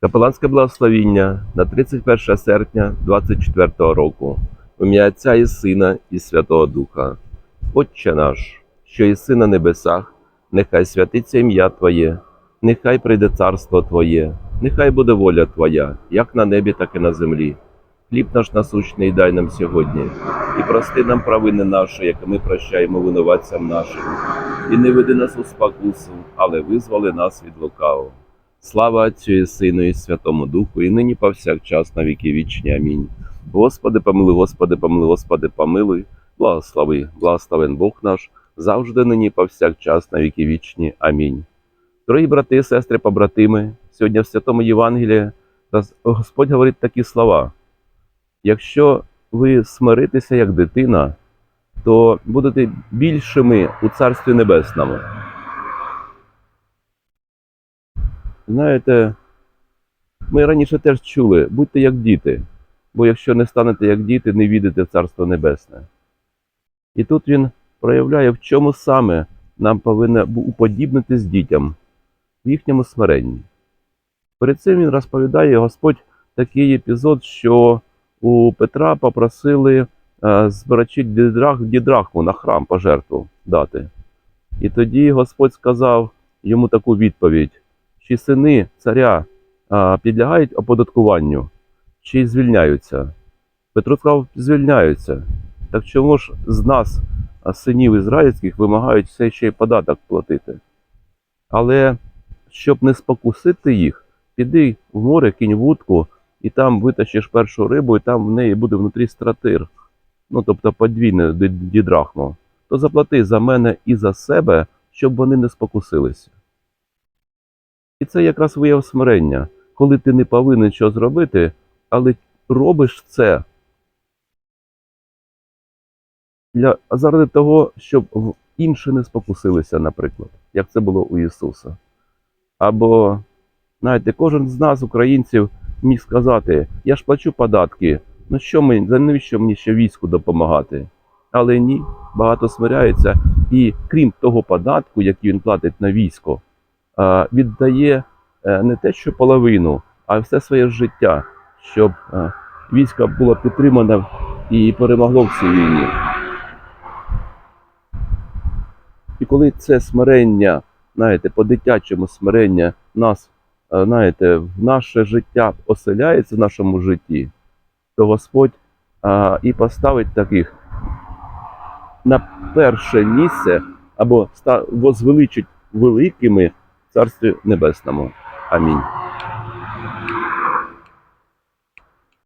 Капеланське благословіння на 31 серпня 24 року. Ім'я Отця і Сина і Святого Духа. Отче наш, що єси на небесах, нехай святиться ім'я Твоє, нехай прийде царство Твоє, нехай буде воля Твоя, як на небі, так і на землі. Хліб наш насущний дай нам сьогодні, і прости нам провини наші, як ми прощаємо винуватцям нашим. І не веди нас у спокусу, але визволи нас від лукавого. Слава Отцю і Сину і Святому Духу, і нині повсякчас на віки вічні. Амінь. Господи, помилуй, Господи, помилуй, Господи, помилуй, благослови, благословен Бог наш, завжди нині повсякчас на віки вічні. Амінь. Дорогі брати сестри, побратими, сьогодні в Святому Євангелії Господь говорить такі слова. Якщо ви смиритеся як дитина, то будете більшими у Царстві Небесному. Знаєте, ми раніше теж чули, будьте як діти, бо якщо не станете як діти, не війдете в Царство Небесне. І тут він проявляє, в чому саме нам повинно уподібнитись дітям, в їхньому смиренні. Перед цим він розповідає Господь такий епізод, що у Петра попросили е, збирачі дідрах, дідрахму на храм пожертву дати. І тоді Господь сказав йому таку відповідь: чи сини царя підлягають оподаткуванню, чи звільняються? Петро сказав, звільняються. Так чому ж з нас, синів ізраїльських, вимагають все ще й податок платити? Але щоб не спокусити їх, піди в море, кінь вудку, і там витащиш першу рибу, і там в неї буде внутрі стратир, ну тобто подвійне ді- дідрахмо. То заплати за мене і за себе, щоб вони не спокусилися. І це якраз вияв смирення, коли ти не повинен що зробити, але робиш це для, заради того, щоб інші не спокусилися, наприклад, як це було у Ісуса. Або, знаєте, кожен з нас, українців, міг сказати: я ж плачу податки, ну що мені, за навіщо мені ще війську допомагати? Але ні, багато смиряються, і крім того податку, який він платить на військо, віддає е, не те, що половину, а все своє життя, щоб е, військо було підтримане і перемогло в цій війні. І коли це смирення, знаєте, по-дитячому смирення нас, е, знаєте, в наше життя оселяється в нашому житті, то Господь а, і поставить таких на перше місце або возвеличить великими Царстві Небесному. Амінь.